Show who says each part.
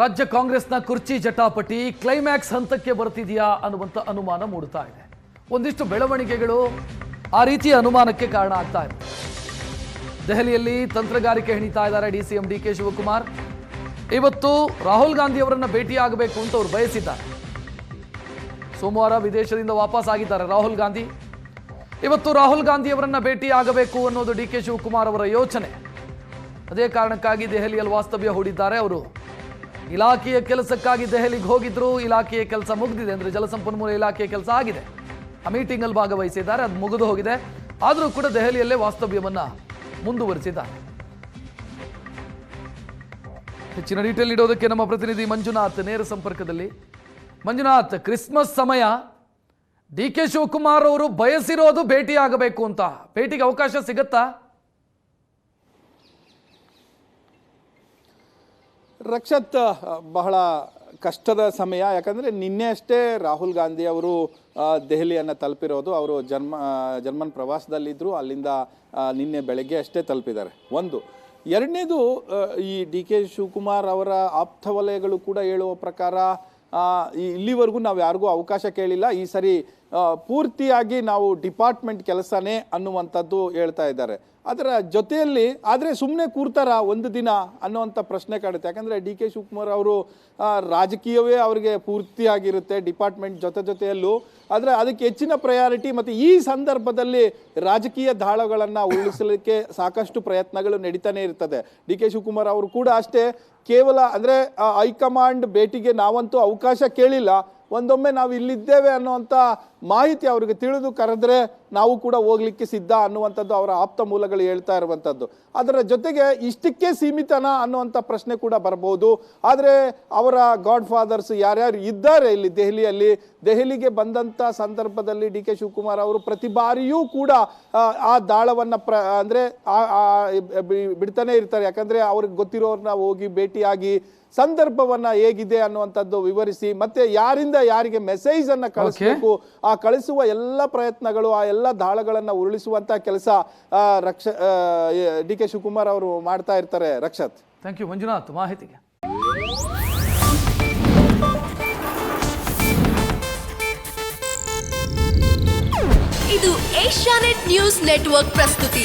Speaker 1: ರಾಜ್ಯ ಕಾಂಗ್ರೆಸ್ನ ಕುರ್ಚಿ ಜಟಾಪಟಿ ಕ್ಲೈಮ್ಯಾಕ್ಸ್ ಹಂತಕ್ಕೆ ಬರ್ತಿದೆಯಾ ಅನ್ನುವಂಥ ಅನುಮಾನ ಮೂಡ್ತಾ ಇದೆ. ಒಂದಿಷ್ಟು ಬೆಳವಣಿಗೆಗಳು ಆ ರೀತಿಯ ಅನುಮಾನಕ್ಕೆ ಕಾರಣ ಆಗ್ತಾ ಇದೆ. ದೆಹಲಿಯಲ್ಲಿ ತಂತ್ರಗಾರಿಕೆ ಹೆಣಿತಾ ಇದ್ದಾರೆ D C M D K Shivakumar. ಇವತ್ತು ರಾಹುಲ್ ಗಾಂಧಿ ಅವರನ್ನ ಭೇಟಿಯಾಗಬೇಕು ಅಂತ ಅವರು ಬಯಸಿದ್ದಾರೆ. ಸೋಮವಾರ ವಿದೇಶದಿಂದ ವಾಪಸ್ ಆಗಿದ್ದಾರೆ ರಾಹುಲ್ ಗಾಂಧಿ. ಇವತ್ತು ರಾಹುಲ್ ಗಾಂಧಿ ಅವರನ್ನ ಭೇಟಿಯಾಗಬೇಕು ಅನ್ನೋದು ಡಿ ಕೆ ಶಿವಕುಮಾರ್ ಅವರ ಯೋಚನೆ. ಅದೇ ಕಾರಣಕ್ಕಾಗಿ ದೆಹಲಿಯಲ್ಲಿ ವಾಸ್ತವ್ಯ ಹೂಡಿದ್ದಾರೆ ಅವರು. ಇಲಾಖೆಯ ಕೆಲಸಕ್ಕಾಗಿ ದೆಹಲಿಗೆ ಹೋಗಿದ್ರು. ಇಲಾಖೆಯ ಕೆಲಸ ಮುಗಿದಿದೆ ಅಂದ್ರೆ ಜಲಸಂಪನ್ಮೂಲ ಇಲಾಖೆಯ ಕೆಲಸ ಆಗಿದೆ. ಆ ಮೀಟಿಂಗ್ ಅಲ್ಲಿ ಭಾಗವಹಿಸಿದ್ದಾರೆ, ಅದು ಮುಗಿದು ಹೋಗಿದೆ. ಆದರೂ ಕೂಡ ದೆಹಲಿಯಲ್ಲೇ ವಾಸ್ತವ್ಯವನ್ನು ಮುಂದುವರಿಸಿದ್ದಾರೆ. ಹೆಚ್ಚಿನ ಡೀಟೇಲ್ ಇಡೋದಕ್ಕೆ ನಮ್ಮ ಪ್ರತಿನಿಧಿ ಮಂಜುನಾಥ್ ನೇರ ಸಂಪರ್ಕದಲ್ಲಿ. ಮಂಜುನಾಥ್, ಕ್ರಿಸ್ಮಸ್ ಸಮಯ. ಡಿ ಕೆ ಶಿವಕುಮಾರ್ ಅವರು ಬಯಸಿರೋದು ಭೇಟಿಯಾಗಬೇಕು ಅಂತ. ಭೇಟಿಗೆ ಅವಕಾಶ ಸಿಗತ್ತಾ?
Speaker 2: ರಕ್ಷತ್ ಬಹಳ ಕಷ್ಟದ ಸಮಯ. ಯಾಕಂದರೆ ನಿನ್ನೆ ಅಷ್ಟೇ ರಾಹುಲ್ ಗಾಂಧಿ ಅವರು ದೆಹಲಿಯನ್ನು ತಲುಪಿರೋದು. ಅವರು ಜರ್ಮ ಜರ್ಮನ್ ಪ್ರವಾಸದಲ್ಲಿದ್ದರು ಅಲ್ಲಿಂದ ನಿನ್ನೆ ಬೆಳಗ್ಗೆ ಅಷ್ಟೇ ತಲುಪಿದ್ದಾರೆ. ಒಂದು. ಎರಡನೇದು ಈ ಡಿ ಕೆ ಶಿವಕುಮಾರ್ ಅವರ ಆಪ್ತ ವಲಯಗಳು ಕೂಡ ಹೇಳುವ ಪ್ರಕಾರ ಇಲ್ಲಿವರೆಗೂ ನಾವು ಯಾರಿಗೂ ಅವಕಾಶ ಕೇಳಿಲ್ಲ. ಈ ಸರಿ ಪೂರ್ತಿಯಾಗಿ ನಾವು ಡಿಪಾರ್ಟ್ಮೆಂಟ್ ಕೆಲಸನೇ ಅನ್ನುವಂಥದ್ದು ಹೇಳ್ತಾ ಇದ್ದಾರೆ. ಅದರ ಜೊತೆಯಲ್ಲಿ ಆದರೆ ಸುಮ್ಮನೆ ಕೂರ್ತಾರ ಒಂದು ದಿನ ಅನ್ನೋವಂಥ ಪ್ರಶ್ನೆ ಕಾಡುತ್ತೆ. ಯಾಕಂದರೆ ಡಿ ಕೆ ಶಿವಕುಮಾರ್ ಅವರು ರಾಜಕೀಯವೇ ಅವರಿಗೆ ಪೂರ್ತಿಯಾಗಿರುತ್ತೆ ಡಿಪಾರ್ಟ್ಮೆಂಟ್ ಜೊತೆ ಜೊತೆಯಲ್ಲೂ. ಆದರೆ ಅದಕ್ಕೆ ಹೆಚ್ಚಿನ ಪ್ರಯಾರಿಟಿ ಮತ್ತು ಈ ಸಂದರ್ಭದಲ್ಲಿ ರಾಜಕೀಯ ದಾಳಗಳನ್ನು ಉಳಿಸಲಿಕ್ಕೆ ಸಾಕಷ್ಟು ಪ್ರಯತ್ನಗಳು ನಡೀತಾನೆ ಇರ್ತದೆ. ಡಿ ಕೆ ಶಿವಕುಮಾರ್ ಅವರು ಕೂಡ ಅಷ್ಟೇ ಕೇವಲ ಅಂದರೆ ಹೈಕಮಾಂಡ್ ಭೇಟಿಗೆ ನಾವಂತೂ ಅವಕಾಶ ಕೇಳಿಲ್ಲ. ಒಂದೊಮ್ಮೆ ನಾವು ಇಲ್ಲಿದ್ದೇವೆ ಅನ್ನುವಂಥ ಮಾಹಿತಿ ಅವರಿಗೆ ತಿಳಿದು ಕರೆದ್ರೆ ನಾವು ಕೂಡ ಹೋಗ್ಲಿಕ್ಕೆ ಸಿದ್ಧ ಅನ್ನುವಂಥದ್ದು ಅವರ ಆಪ್ತ ಮೂಲಗಳು ಹೇಳ್ತಾ ಇರುವಂಥದ್ದು. ಅದರ ಜೊತೆಗೆ ಇಷ್ಟಕ್ಕೆ ಸೀಮಿತನ ಅನ್ನುವಂಥ ಪ್ರಶ್ನೆ ಕೂಡ ಬರ್ಬೋದು. ಆದರೆ ಅವರ ಗಾಡ್ ಫಾದರ್ಸ್ ಯಾರ್ಯಾರು ಇದ್ದಾರೆ ಇಲ್ಲಿ ದೆಹಲಿಯಲ್ಲಿ, ದೆಹಲಿಗೆ ಬಂದಂಥ ಸಂದರ್ಭದಲ್ಲಿ ಡಿ ಕೆ ಶಿವಕುಮಾರ್ ಅವರು ಪ್ರತಿ ಬಾರಿಯೂ ಕೂಡ, ಆ ದಾಳವನ್ನು ಪ್ರ, ಅಂದರೆ ಬಿಡ್ತಾನೆ ಇರ್ತಾರೆ. ಯಾಕಂದರೆ ಅವ್ರಿಗೆ ಗೊತ್ತಿರೋರನ್ನ ಹೋಗಿ ಭೇಟಿಯಾಗಿ ಸಂದರ್ಭವನ್ನು ಹೇಗಿದೆ ಅನ್ನುವಂಥದ್ದು ವಿವರಿಸಿ, ಮತ್ತೆ ಯಾರಿಂದ ಯಾರಿಗೆ ಮೆಸೇಜ್ ಅನ್ನ ಕಳಿಸಬೇಕು ಆ ಕಳಿಸುವ ಎಲ್ಲ ಪ್ರಯತ್ನಗಳು ಆ ಎಲ್ಲ ದಾಳಗಳನ್ನ ಉರುಳಿಸುವಂತ ಕೆಲಸ ರಕ್ಷ ಡಿ ಕೆ ಶಿವಕುಮಾರ್ ಅವರು ಮಾಡ್ತಾ ಇರ್ತಾರೆ. ರಕ್ಷತ್.
Speaker 1: ಥ್ಯಾಂಕ್ ಯು ಮಂಜುನಾಥ್ ಮಾಹಿತಿಗೆ.
Speaker 3: ಇದು ಏಷ್ಯಾನೆಟ್ ನ್ಯೂಸ್ ನೆಟ್ವರ್ಕ್ ಪ್ರಸ್ತುತಿ.